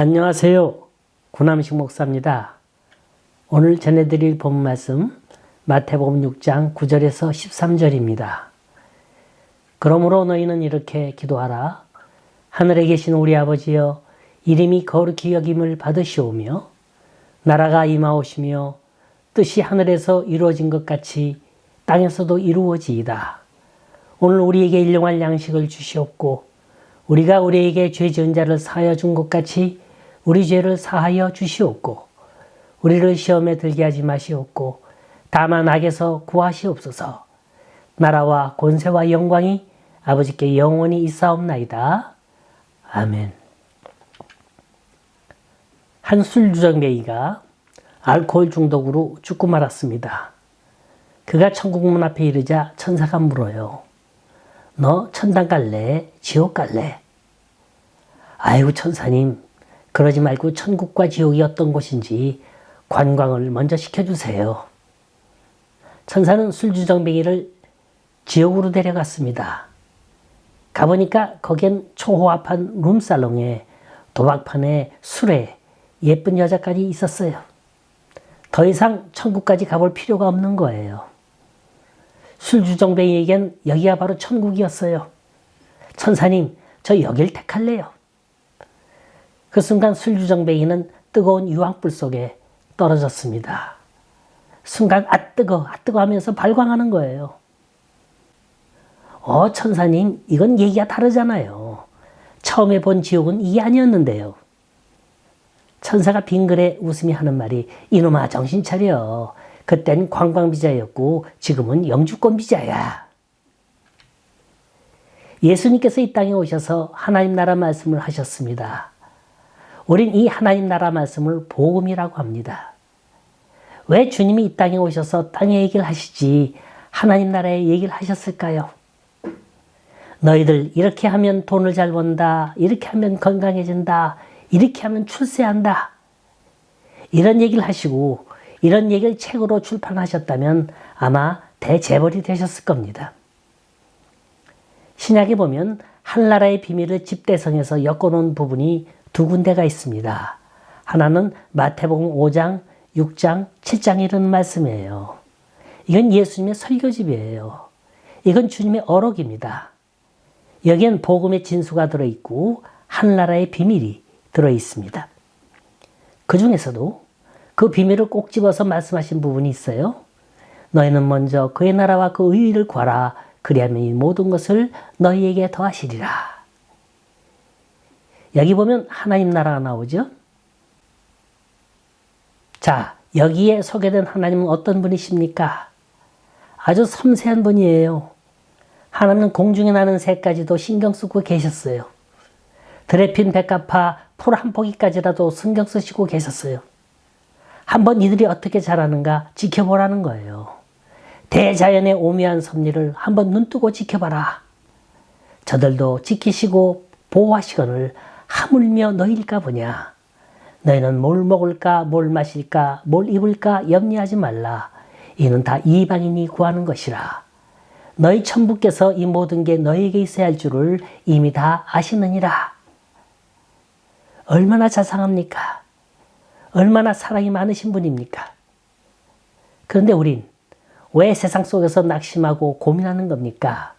안녕하세요. 구남식 목사입니다. 오늘 전해드릴 본 말씀 마태복음 6장 9절에서 13절입니다. 그러므로 너희는 이렇게 기도하라. 하늘에 계신 우리 아버지여 이름이 거룩히 여김을 받으시오며 나라가 임하오시며 뜻이 하늘에서 이루어진 것 같이 땅에서도 이루어지이다. 오늘 우리에게 일용할 양식을 주시옵고 우리가 우리에게 죄 지은 자를 사하여 준 것 같이 우리 죄를 사하여 주시옵고 우리를 시험에 들게 하지 마시옵고 다만 악에서 구하시옵소서 나라와 권세와 영광이 아버지께 영원히 있사옵나이다. 아멘. 한 술 주정뱅이가 알코올 중독으로 죽고 말았습니다. 그가 천국 문 앞에 이르자 천사가 물어요. 너 천당 갈래? 지옥 갈래? 아이고 천사님 그러지 말고 천국과 지옥이 어떤 곳인지 관광을 먼저 시켜주세요. 천사는 술주정뱅이를 지옥으로 데려갔습니다. 가보니까 거긴 초호합한 룸살롱에 도박판에 술에 예쁜 여자까지 있었어요. 더 이상 천국까지 가볼 필요가 없는 거예요. 술주정뱅이에겐 여기가 바로 천국이었어요. 천사님, 저 여길 택할래요. 그 순간 술주정뱅이는 뜨거운 유황불 속에 떨어졌습니다. 순간 아 뜨거, 아 뜨거 하면서 발광하는 거예요. 어, 천사님, 이건 얘기가 다르잖아요. 처음에 본 지옥은 이게 아니었는데요. 천사가 빙글에 웃으며 하는 말이 이놈아 정신 차려. 그땐 관광비자였고 지금은 영주권 비자야. 예수님께서 이 땅에 오셔서 하나님 나라 말씀을 하셨습니다. 우린 이 하나님 나라 말씀을 복음이라고 합니다. 왜 주님이 이 땅에 오셔서 땅의 얘기를 하시지 하나님 나라의 얘기를 하셨을까요? 너희들 이렇게 하면 돈을 잘 번다. 이렇게 하면 건강해진다. 이렇게 하면 출세한다. 이런 얘기를 하시고 이런 얘기를 책으로 출판하셨다면 아마 대재벌이 되셨을 겁니다. 신약에 보면 한나라의 비밀을 집대성에서 엮어놓은 부분이 두 군데가 있습니다. 하나는 마태복음 5장, 6장, 7장 이런 말씀이에요. 이건 예수님의 설교집이에요. 이건 주님의 어록입니다. 여기엔 복음의 진수가 들어있고 한나라의 비밀이 들어있습니다. 그 중에서도 그 비밀을 꼭 집어서 말씀하신 부분이 있어요. 너희는 먼저 그의 나라와 그 의의를 구하라. 그리하면 이 모든 것을 너희에게 더하시리라. 여기 보면 하나님 나라가 나오죠. 자, 여기에 소개된 하나님은 어떤 분이십니까? 아주 섬세한 분이에요. 하나님은 공중에 나는 새까지도 신경 쓰고 계셨어요. 드레핀 백합화 풀 한 포기까지라도 신경 쓰시고 계셨어요. 한번 이들이 어떻게 자라는가 지켜보라는 거예요. 대자연의 오묘한 섭리를 한번 눈뜨고 지켜봐라. 저들도 지키시고 보호하시거늘 하물며 너희일까 보냐. 너희는 뭘 먹을까, 뭘 마실까, 뭘 입을까 염려하지 말라. 이는 다 이방인이 구하는 것이라. 너희 천부께서 이 모든 게 너희에게 있어야 할 줄을 이미 다 아시느니라. 얼마나 자상합니까? 얼마나 사랑이 많으신 분입니까? 그런데 우린 왜 세상 속에서 낙심하고 고민하는 겁니까?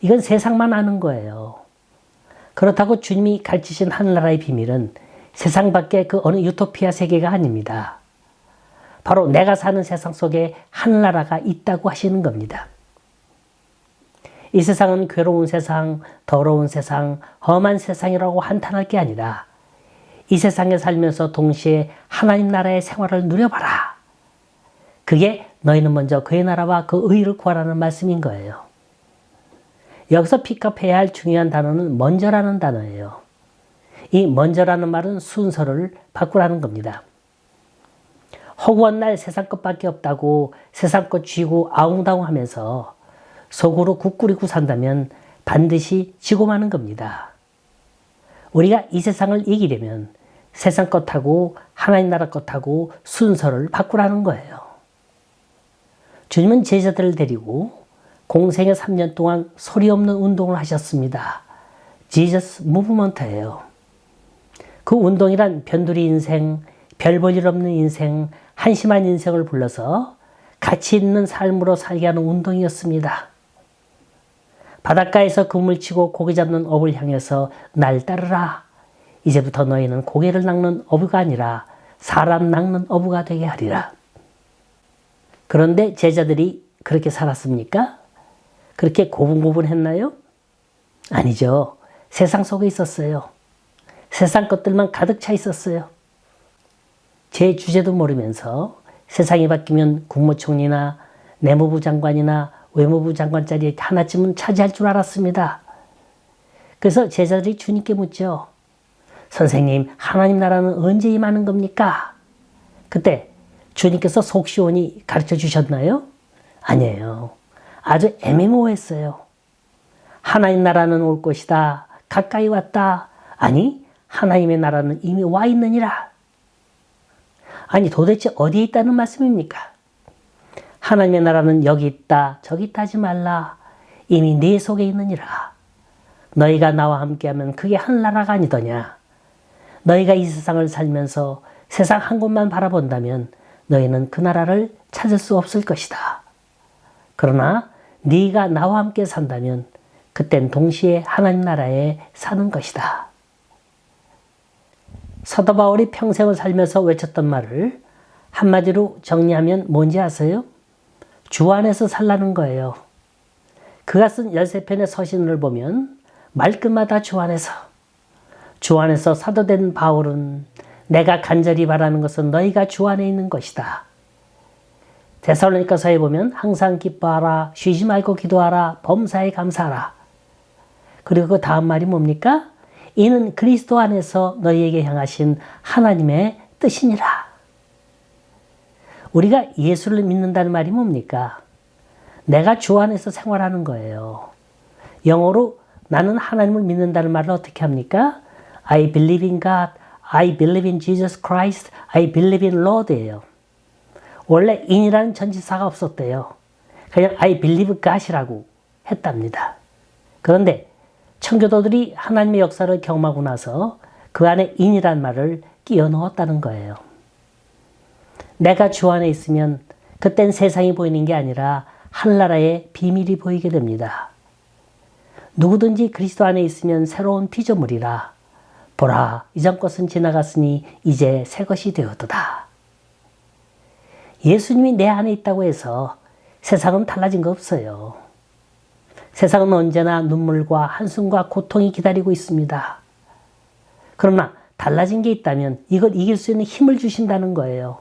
이건 세상만 아는 거예요. 그렇다고 주님이 가르치신 하늘나라의 비밀은 세상 밖의 그 어느 유토피아 세계가 아닙니다. 바로 내가 사는 세상 속에 하늘나라가 있다고 하시는 겁니다. 이 세상은 괴로운 세상, 더러운 세상, 험한 세상이라고 한탄할 게 아니라 이 세상에 살면서 동시에 하나님 나라의 생활을 누려봐라. 그게 너희는 먼저 그의 나라와 그 의를 구하라는 말씀인 거예요. 여기서 픽업해야 할 중요한 단어는 먼저라는 단어예요. 이 먼저라는 말은 순서를 바꾸라는 겁니다. 허구한 날 세상 것밖에 없다고 세상 것 쥐고 아웅다웅 하면서 속으로 국꾸리고 산다면 반드시 지고 마는 겁니다. 우리가 이 세상을 이기려면 세상 것하고 하나님 나라 것하고 순서를 바꾸라는 거예요. 주님은 제자들을 데리고 공생의 3년 동안 소리 없는 운동을 하셨습니다. 지저스 무브먼트예요. 그 운동이란 변두리 인생, 별 볼 일 없는 인생, 한심한 인생을 불러서 가치 있는 삶으로 살게 하는 운동이었습니다. 바닷가에서 그물 치고 고기 잡는 어부를 향해서 날 따르라. 이제부터 너희는 고개를 낚는 어부가 아니라 사람 낚는 어부가 되게 하리라. 그런데 제자들이 그렇게 살았습니까? 그렇게 고분고분했나요? 아니죠. 세상 속에 있었어요. 세상 것들만 가득 차 있었어요. 제 주제도 모르면서 세상이 바뀌면 국무총리나 내무부 장관이나 외무부 장관 자리 하나쯤은 차지할 줄 알았습니다. 그래서 제자들이 주님께 묻죠. 선생님, 하나님 나라는 언제 임하는 겁니까? 그때 주님께서 속 시원히 가르쳐 주셨나요? 아니에요. 아주 애매모호했어요. 하나님 나라는 올 것이다. 가까이 왔다. 아니, 하나님의 나라는 이미 와 있느니라. 아니, 도대체 어디에 있다는 말씀입니까? 하나님의 나라는 여기 있다, 저기 있다 하지 말라. 이미 내 속에 있느니라. 너희가 나와 함께하면 그게 한 나라가 아니더냐. 너희가 이 세상을 살면서 세상 한 곳만 바라본다면 너희는 그 나라를 찾을 수 없을 것이다. 그러나 네가 나와 함께 산다면 그땐 동시에 하나님 나라에 사는 것이다. 사도 바울이 평생을 살면서 외쳤던 말을 한마디로 정리하면 뭔지 아세요? 주 안에서 살라는 거예요. 그가 쓴 13편의 서신을 보면 말끝마다 주 안에서 주 안에서 사도된 바울은 내가 간절히 바라는 것은 너희가 주 안에 있는 것이다. 데살로니가서에 보면 항상 기뻐하라, 쉬지 말고 기도하라, 범사에 감사하라. 그리고 그 다음 말이 뭡니까? 이는 그리스도 안에서 너희에게 향하신 하나님의 뜻이니라. 우리가 예수를 믿는다는 말이 뭡니까? 내가 주 안에서 생활하는 거예요. 영어로 나는 하나님을 믿는다는 말을 어떻게 합니까? I believe in God. I believe in Jesus Christ. I believe in Lord예요. 원래 in이라는 전치사가 없었대요. 그냥 I believe God이라고 했답니다. 그런데 청교도들이 하나님의 역사를 경험하고 나서 그 안에 in이란 말을 끼워 넣었다는 거예요. 내가 주 안에 있으면 그땐 세상이 보이는 게 아니라 한나라의 비밀이 보이게 됩니다. 누구든지 그리스도 안에 있으면 새로운 피조물이라. 보라, 이전 것은 지나갔으니 이제 새 것이 되었도다. 예수님이 내 안에 있다고 해서 세상은 달라진 거 없어요. 세상은 언제나 눈물과 한숨과 고통이 기다리고 있습니다. 그러나 달라진 게 있다면 이걸 이길 수 있는 힘을 주신다는 거예요.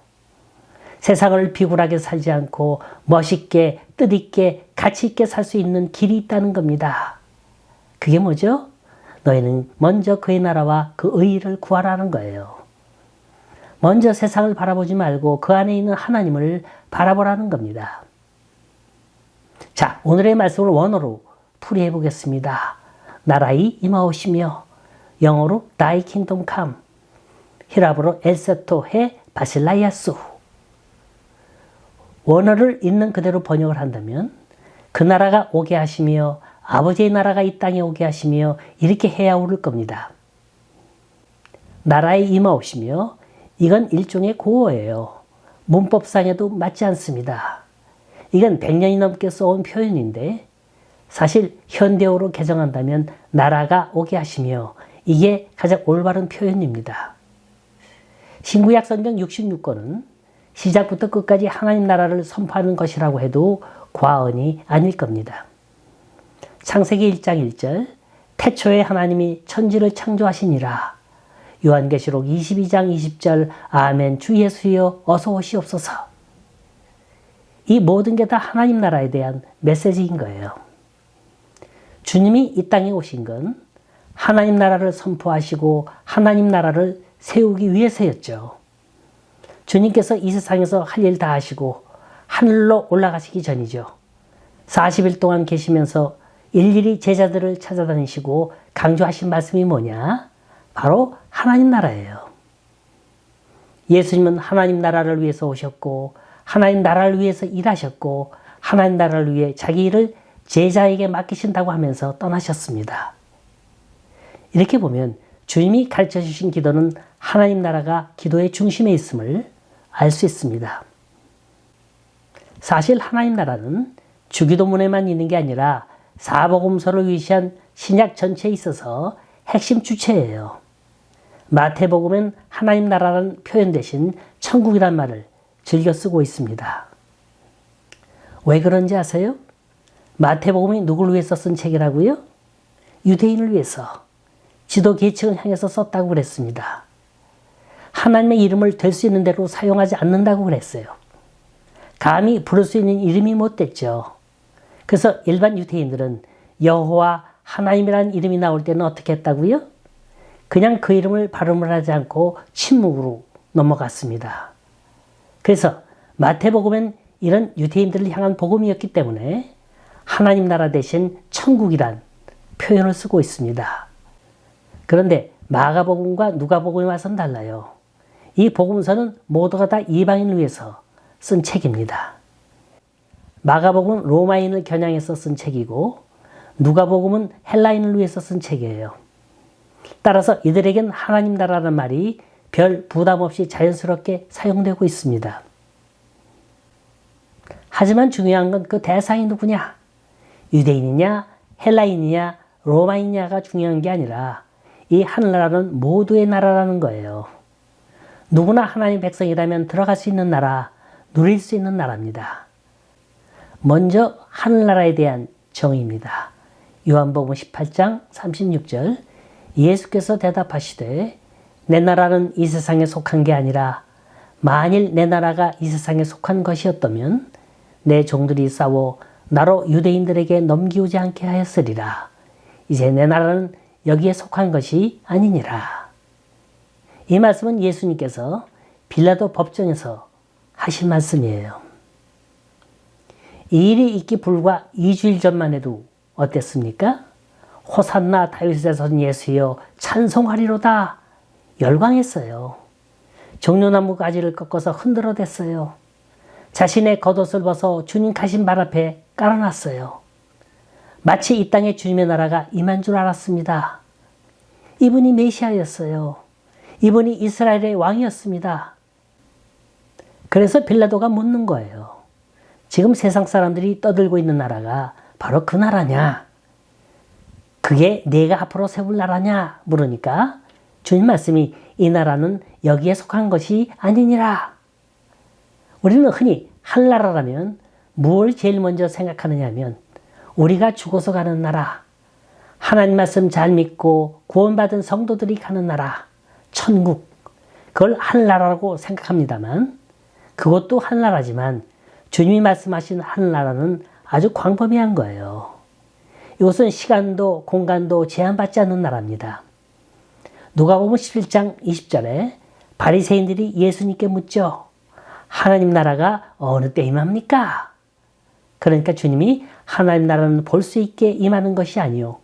세상을 비굴하게 살지 않고 멋있게, 뜻있게, 가치있게 살 수 있는 길이 있다는 겁니다. 그게 뭐죠? 너희는 먼저 그의 나라와 그 의의를 구하라는 거예요. 먼저 세상을 바라보지 말고 그 안에 있는 하나님을 바라보라는 겁니다. 자, 오늘의 말씀을 원어로 풀이해 보겠습니다. 나라의 임하오시며 영어로 Thy kingdom come 히랍어로 엘세토 해 바실라이아수 원어를 있는 그대로 번역을 한다면 그 나라가 오게 하시며 아버지의 나라가 이 땅에 오게 하시며 이렇게 해야 오를 겁니다. 나라에 임하오시며 이건 일종의 고어예요. 문법상에도 맞지 않습니다. 이건 100년이 넘게 써온 표현인데 사실 현대어로 개정한다면 나라가 오게 하시며 이게 가장 올바른 표현입니다. 신구약 성경 66권은 시작부터 끝까지 하나님 나라를 선포하는 것이라고 해도 과언이 아닐 겁니다. 창세기 1장 1절 태초에 하나님이 천지를 창조하시니라. 요한계시록 22장 20절 아멘 주 예수여 어서 오시옵소서. 이 모든 게 다 하나님 나라에 대한 메시지인 거예요. 주님이 이 땅에 오신 건 하나님 나라를 선포하시고 하나님 나라를 세우기 위해서였죠. 주님께서 이 세상에서 할 일 다 하시고 하늘로 올라가시기 전이죠. 40일 동안 계시면서 일일이 제자들을 찾아다니시고 강조하신 말씀이 뭐냐? 바로 하나님 나라예요. 예수님은 하나님 나라를 위해서 오셨고, 하나님 나라를 위해서 일하셨고, 하나님 나라를 위해 자기 일을 제자에게 맡기신다고 하면서 떠나셨습니다. 이렇게 보면 주님이 가르쳐 주신 기도는 하나님 나라가 기도의 중심에 있음을 알 수 있습니다. 사실 하나님 나라는 주기도문에만 있는 게 아니라 사복음서를 위시한 신약 전체에 있어서 핵심 주체예요. 마태복음엔 하나님 나라라는 표현 대신 천국이란 말을 즐겨 쓰고 있습니다. 왜 그런지 아세요? 마태복음이 누구를 위해서 쓴 책이라고요? 유대인을 위해서 지도 계층을 향해서 썼다고 그랬습니다. 하나님의 이름을 될 수 있는 대로 사용하지 않는다고 그랬어요. 감히 부를 수 있는 이름이 못 됐죠. 그래서 일반 유대인들은 여호와 하나님이라는 이름이 나올 때는 어떻게 했다고요? 그냥 그 이름을 발음을 하지 않고 침묵으로 넘어갔습니다. 그래서 마태복음엔 이런 유대인들을 향한 복음이었기 때문에 하나님 나라 대신 천국이란 표현을 쓰고 있습니다. 그런데 마가복음과 누가복음에 와서는 달라요. 이 복음서는 모두가 다 이방인을 위해서 쓴 책입니다. 마가복음은 로마인을 겨냥해서 쓴 책이고 누가복음은 헬라인을 위해서 쓴 책이에요. 따라서 이들에겐 하나님 나라는 말이 별 부담 없이 자연스럽게 사용되고 있습니다. 하지만 중요한 건 그 대상이 누구냐? 유대인이냐, 헬라인이냐, 로마인이냐가 중요한 게 아니라 이 하늘나라는 모두의 나라라는 거예요. 누구나 하나님 백성이라면 들어갈 수 있는 나라, 누릴 수 있는 나라입니다. 먼저 하늘나라에 대한 정의입니다. 요한복음 18장 36절 예수께서 대답하시되 내 나라는 이 세상에 속한 게 아니라 만일 내 나라가 이 세상에 속한 것이었다면 내 종들이 싸워 나로 유대인들에게 넘기우지 않게 하였으리라. 이제 내 나라는 여기에 속한 것이 아니니라. 이 말씀은 예수님께서 빌라도 법정에서 하신 말씀이에요. 이 일이 있기 불과 2주일 전만 해도 어땠습니까? 호산나 다윗의 선 예수여 찬송하리로다 열광했어요. 종려나무 가지를 꺾어서 흔들어댔어요. 자신의 겉옷을 벗어 주님 가신 발 앞에 깔아놨어요. 마치 이 땅에 주님의 나라가 임한 줄 알았습니다. 이분이 메시아였어요. 이분이 이스라엘의 왕이었습니다. 그래서 빌라도가 묻는 거예요. 지금 세상 사람들이 떠들고 있는 나라가 바로 그 나라냐? 그게 내가 앞으로 세울 나라냐? 물으니까 주님 말씀이 이 나라는 여기에 속한 것이 아니니라. 우리는 흔히 한나라라면 뭘 제일 먼저 생각하느냐 하면 우리가 죽어서 가는 나라, 하나님 말씀 잘 믿고 구원받은 성도들이 가는 나라, 천국, 그걸 한 나라라고 생각합니다만 그것도 한 나라지만 주님이 말씀하신 한 나라는 아주 광범위한 거예요. 이것은 시간도 공간도 제한받지 않는 나라입니다. 누가 보면 11장 20절에 바리새인들이 예수님께 묻죠. 하나님 나라가 어느 때 임합니까? 그러니까 주님이 하나님 나라는 볼 수 있게 임하는 것이 아니요.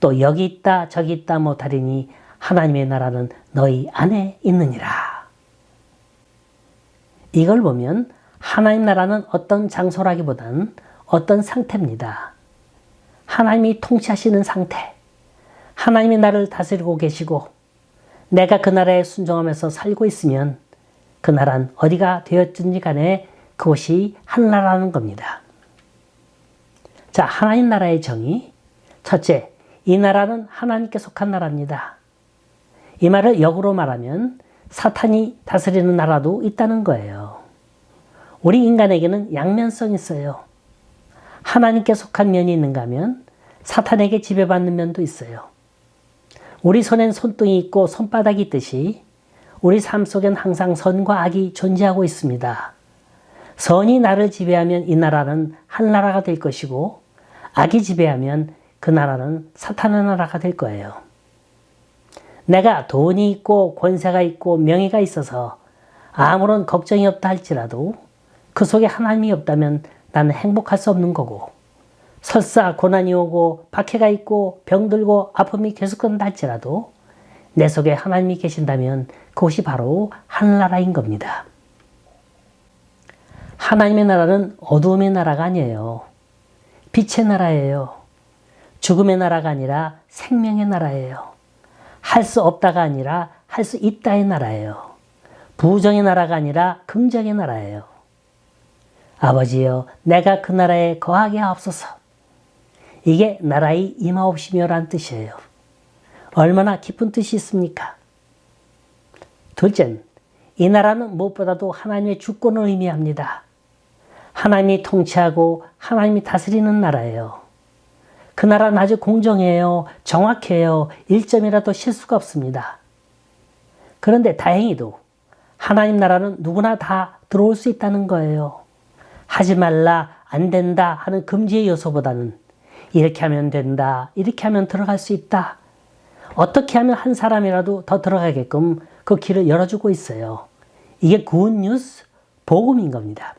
또 여기 있다 저기 있다 못하리니 하나님의 나라는 너희 안에 있느니라. 이걸 보면 하나님 나라는 어떤 장소라기보단 어떤 상태입니다. 하나님이 통치하시는 상태. 하나님이 나를 다스리고 계시고 내가 그 나라에 순종하면서 살고 있으면 그 나라는 어디가 되었든지 간에 그곳이 하나라는 겁니다. 자, 하나님 나라의 정의. 첫째, 이 나라는 하나님께 속한 나라입니다. 이 말을 역으로 말하면 사탄이 다스리는 나라도 있다는 거예요. 우리 인간에게는 양면성이 있어요. 하나님께 속한 면이 있는가 하면 사탄에게 지배받는 면도 있어요. 우리 손엔 손등이 있고 손바닥이 있듯이 우리 삶 속엔 항상 선과 악이 존재하고 있습니다. 선이 나를 지배하면 이 나라는 한 나라가 될 것이고 악이 지배하면 그 나라는 사탄의 나라가 될 거예요. 내가 돈이 있고 권세가 있고 명예가 있어서 아무런 걱정이 없다 할지라도 그 속에 하나님이 없다면 나는 행복할 수 없는 거고 설사 고난이 오고 박해가 있고 병들고 아픔이 계속된다 할지라도 내 속에 하나님이 계신다면 그것이 바로 하늘나라인 겁니다. 하나님의 나라는 어두움의 나라가 아니에요. 빛의 나라예요. 죽음의 나라가 아니라 생명의 나라예요. 할 수 없다가 아니라 할 수 있다의 나라예요. 부정의 나라가 아니라 긍정의 나라예요. 아버지여, 내가 그 나라에 거하게 하옵소서. 이게 나라의 임하옵시며란 뜻이에요. 얼마나 깊은 뜻이 있습니까? 둘째는 이 나라는 무엇보다도 하나님의 주권을 의미합니다. 하나님이 통치하고 하나님이 다스리는 나라예요. 그 나라는 아주 공정해요. 정확해요. 1점이라도 실수가 없습니다. 그런데 다행히도 하나님 나라는 누구나 다 들어올 수 있다는 거예요. 하지 말라, 안 된다 하는 금지의 요소보다는 이렇게 하면 된다, 이렇게 하면 들어갈 수 있다. 어떻게 하면 한 사람이라도 더 들어가게끔 그 길을 열어주고 있어요. 이게 굿 뉴스, 복음인 겁니다.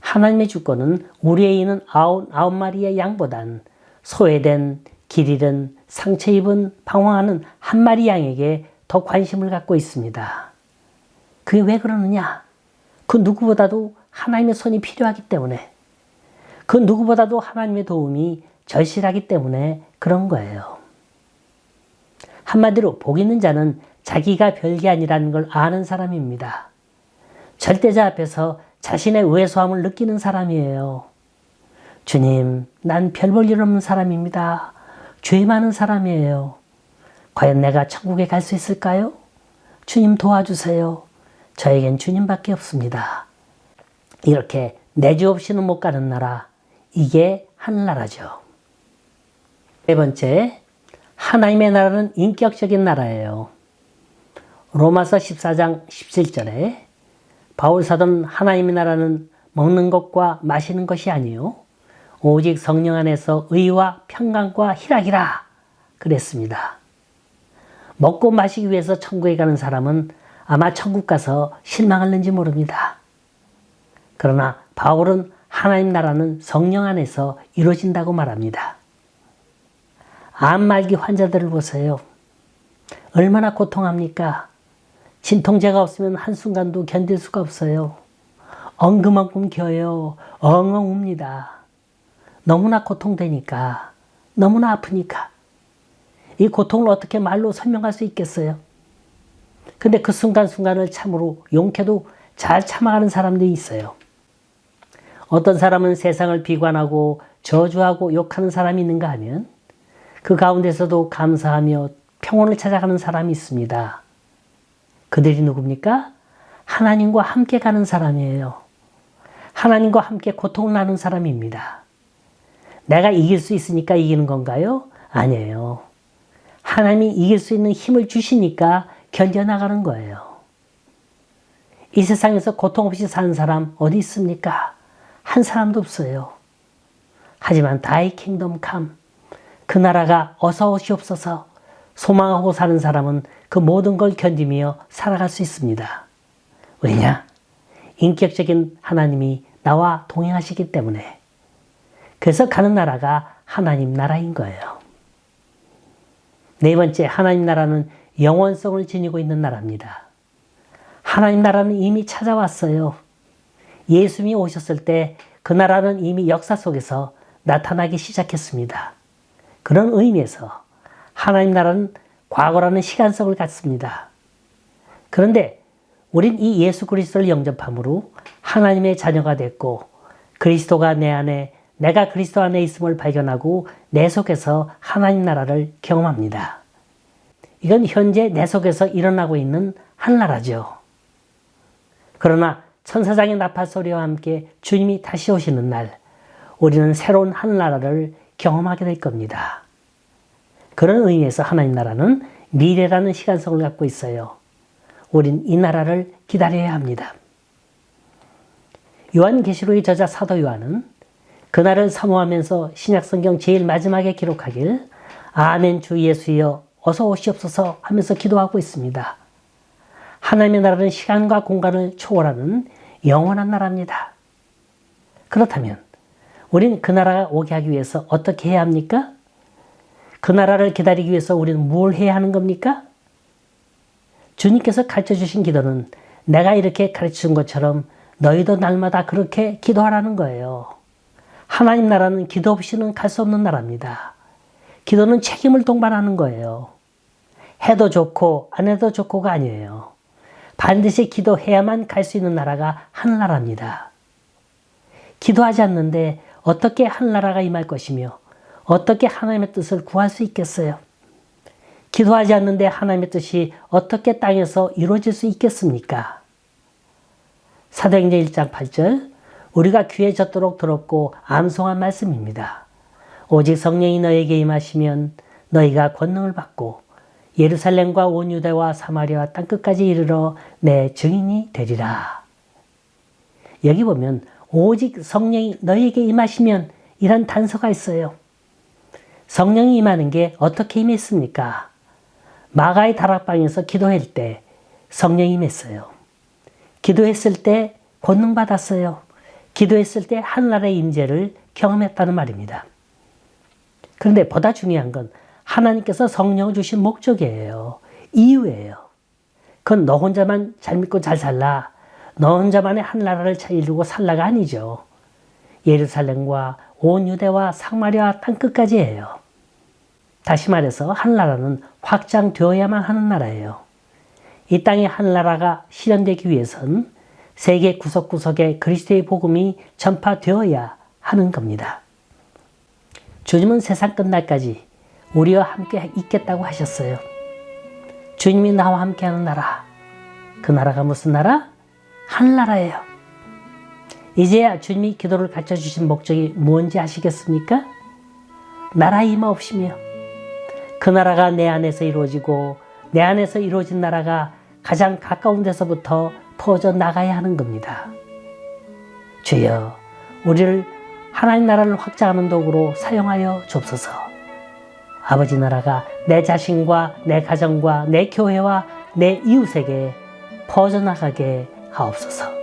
하나님의 주권은 우리의 있는 아홉, 아홉 마리의 양보단 소외된, 길 잃은, 상처 입은, 방황하는 한 마리 양에게 더 관심을 갖고 있습니다. 그게 왜 그러느냐? 그 누구보다도 하나님의 손이 필요하기 때문에, 그 누구보다도 하나님의 도움이 절실하기 때문에 그런 거예요. 한마디로 복 있는 자는 자기가 별게 아니라는 걸 아는 사람입니다. 절대자 앞에서 자신의 왜소함을 느끼는 사람이에요. 주님, 난 별 볼 일 없는 사람입니다. 죄 많은 사람이에요. 과연 내가 천국에 갈 수 있을까요? 주님 도와주세요. 저에겐 주님밖에 없습니다. 이렇게 내주 없이는 못 가는 나라, 이게 하늘나라죠. 네 번째, 하나님의 나라는 인격적인 나라예요. 로마서 14장 17절에 바울 사도는 하나님의 나라는 먹는 것과 마시는 것이 아니요 오직 성령 안에서 의와 평강과 희락이라 그랬습니다. 먹고 마시기 위해서 천국에 가는 사람은 아마 천국 가서 실망할는지 모릅니다. 그러나 바울은 하나님 나라는 성령 안에서 이루어진다고 말합니다. 암 말기 환자들을 보세요. 얼마나 고통합니까? 진통제가 없으면 한순간도 견딜 수가 없어요. 엉금엉금 겨요. 엉엉 웁니다. 너무나 고통되니까. 너무나 아프니까. 이 고통을 어떻게 말로 설명할 수 있겠어요? 근데 그 순간순간을 참으로 용케도 잘 참아가는 사람들이 있어요. 어떤 사람은 세상을 비관하고 저주하고 욕하는 사람이 있는가 하면 그 가운데서도 감사하며 평온을 찾아가는 사람이 있습니다. 그들이 누굽니까? 하나님과 함께 가는 사람이에요. 하나님과 함께 고통을 나눈 사람입니다. 내가 이길 수 있으니까 이기는 건가요? 아니에요. 하나님이 이길 수 있는 힘을 주시니까 견뎌나가는 거예요. 이 세상에서 고통 없이 사는 사람 어디 있습니까? 한 사람도 없어요. 하지만 다이 킹덤 캄. 그 나라가 어서 오시옵소서 소망하고 사는 사람은 그 모든 걸 견디며 살아갈 수 있습니다. 왜냐? 인격적인 하나님이 나와 동행하시기 때문에. 그래서 가는 나라가 하나님 나라인 거예요. 네 번째, 하나님 나라는 영원성을 지니고 있는 나라입니다. 하나님 나라는 이미 찾아왔어요. 예수님이 오셨을 때 그 나라는 이미 역사 속에서 나타나기 시작했습니다. 그런 의미에서 하나님 나라는 과거라는 시간성을 갖습니다. 그런데 우린 이 예수 그리스도를 영접함으로 하나님의 자녀가 됐고 그리스도가 내 안에 내가 그리스도 안에 있음을 발견하고 내 속에서 하나님 나라를 경험합니다. 이건 현재 내 속에서 일어나고 있는 한 나라죠. 그러나 천사장의 나팔 소리와 함께 주님이 다시 오시는 날 우리는 새로운 한 나라를 경험하게 될 겁니다. 그런 의미에서 하나님 나라는 미래라는 시간성을 갖고 있어요. 우린 이 나라를 기다려야 합니다. 요한계시록의 저자 사도 요한은 그날을 사모하면서 신약성경 제일 마지막에 기록하길 아멘 주 예수여 어서 오시옵소서 하면서 기도하고 있습니다. 하나님의 나라는 시간과 공간을 초월하는 영원한 나라입니다. 그렇다면 우린 그 나라가 오게 하기 위해서 어떻게 해야 합니까? 그 나라를 기다리기 위해서 우리는 뭘 해야 하는 겁니까? 주님께서 가르쳐 주신 기도는 내가 이렇게 가르쳐 준 것처럼 너희도 날마다 그렇게 기도하라는 거예요. 하나님 나라는 기도 없이는 갈 수 없는 나라입니다. 기도는 책임을 동반하는 거예요. 해도 좋고 안 해도 좋고가 아니에요. 반드시 기도해야만 갈 수 있는 나라가 하늘나라입니다. 기도하지 않는데 어떻게 하늘나라가 임할 것이며 어떻게 하나님의 뜻을 구할 수 있겠어요? 기도하지 않는데 하나님의 뜻이 어떻게 땅에서 이루어질 수 있겠습니까? 사도행전 1장 8절 우리가 귀에 젖도록 들었고 암송한 말씀입니다. 오직 성령이 너에게 임하시면 너희가 권능을 받고 예루살렘과 온 유대와 사마리아 땅 끝까지 이르러 내 증인이 되리라. 여기 보면 오직 성령이 너희에게 임하시면 이런 단서가 있어요. 성령이 임하는 게 어떻게 임했습니까? 마가의 다락방에서 기도할 때 성령이 임했어요. 기도했을 때 권능 받았어요. 기도했을 때 하늘나라의 임재를 경험했다는 말입니다. 그런데 보다 중요한 건 하나님께서 성령을 주신 목적이에요. 이유예요. 그건 너 혼자만 잘 믿고 잘 살라. 너 혼자만의 하늘나라를 잘 이루고 살라가 아니죠. 예루살렘과 온 유대와 상마리아 땅 끝까지예요. 다시 말해서 하늘나라는 확장되어야만 하는 나라예요. 이 땅의 하늘나라가 실현되기 위해선 세계 구석구석에 그리스도의 복음이 전파되어야 하는 겁니다. 주님은 세상 끝날까지 우리와 함께 있겠다고 하셨어요. 주님이 나와 함께하는 나라. 그 나라가 무슨 나라? 하늘나라예요. 이제야 주님이 기도를 가르쳐 주신 목적이 무엇인지 아시겠습니까? 나라 임하 없이며 그 나라가 내 안에서 이루어지고 내 안에서 이루어진 나라가 가장 가까운 데서부터 퍼져 나가야 하는 겁니다. 주여, 우리를 하나님 나라를 확장하는 도구로 사용하여 줍소서. 아버지 나라가 내 자신과 내 가정과 내 교회와 내 이웃에게 퍼져나가게 하옵소서.